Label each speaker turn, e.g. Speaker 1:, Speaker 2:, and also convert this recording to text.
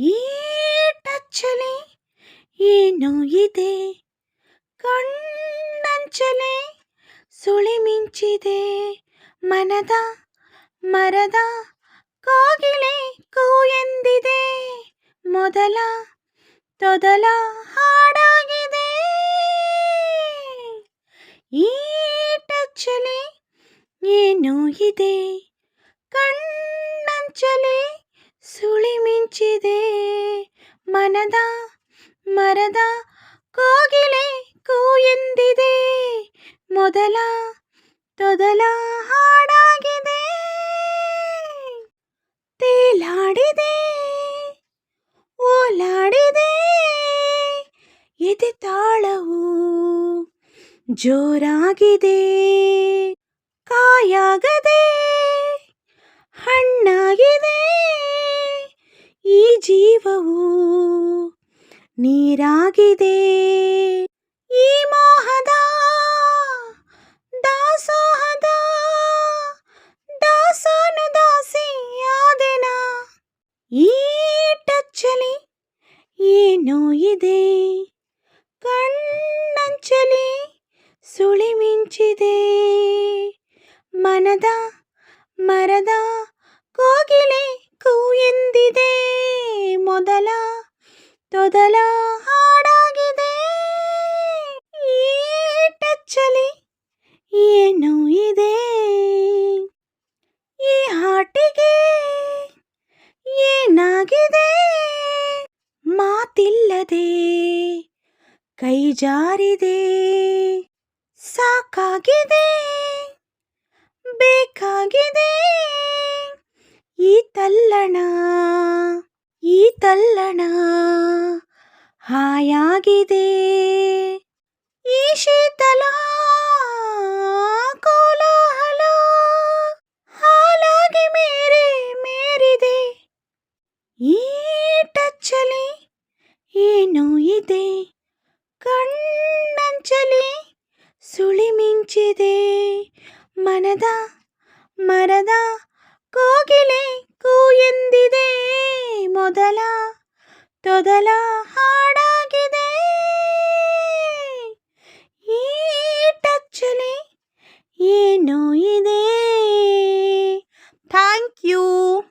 Speaker 1: ಈ ಏನು ಏನೋ ಇದೆ. ಕಣ್ಣಂಚಲೆ ಸುಳಿ ಮಿಂಚಿದೆ. ಮನದ ಮರದ ಕೋಗಿಲೆ ಕೂ ಎಂದಿದೆ ಮೊದಲ ತೊದಲ ಹಾಡಾಗಿದೆ. ಈ ಏನು ಏನೋ ಇದೆ. ಕಣ್ಣಂಚಲೆ ಸುಳಿ ಮಿಂಚಿದೆ. ಮನದ, ಮರದ ಕೋಗಿಲೆ ಕೂ ಎಂದಿದೆ ಮೊದಲ ತೊದಲ ಹಾಡಾಗಿದೆ. ತೇಲಾಡಿದೆ, ಓಲಾಡಿದೆ. ಎದೆ ತಾಳವು ಜೋರಾಗಿದೆ. ಕಾಯಾಗದೆ ಹಣ್ಣಾಗಿದೆ ಈ ಜೀವವು ನೀರಾಗಿದೆ. ಈ ಮೋಹದ ದಾಸೋಹದ ದಾಸನು ದಾಸಿಯಾದೆನ ಈ ಟಚ್ಚಲಿ ಏನೋ ಇದೆ. ಕಣ್ಣಂಚಲಿ ಸುಳಿ ಮಿಂಚಿದೆ ಮನದ ಮರದ ಕೋಗಿಲೆ ಕೂ ಎಂದಿದೆ. ಮೊದಲ, ತೊದಲ ಹಾಡಾಗಿದೆ. ಈ ಟಚ್ಚಲಿ ಏನು ಇದೆ? ಈ ಹಾಟಿಗೆ ಏನಾಗಿದೆ? ಮಾತಿಲ್ಲದೆ, ಕೈ ಜಾರಿದೆ, ಸಾಕಾಗಿದೆ, ಬೇಕಾಗಿದೆ. ಈ ತಲ್ಲಣ ತಲ್ಲಣ. ಹಾಯಾಗಿದೆ. ಈ ಶೀತಲ ಕೋಲಾಹಲ ಹಾಲಾಗಿ ಮೇರೆ ಮೇರಿದೆ. ಈ ಟಚ್ಚಲಿ ಏನೋ ಇದೆ. ಕಣ್ಣಂಚಲಿ ಸುಳಿ ಮಿಂಚಿದೆ. ಮನದ ಮರದ ಕೋಗಿಲೆ ಕೂ ಎಂದಿದೆ. ಮೊದಲ ತೊದಲ ಹಾಡಾಗಿದೆ. ಈ ಟಚ್ಚಲಿ ಏನೋ ಇದೆ. Thank you.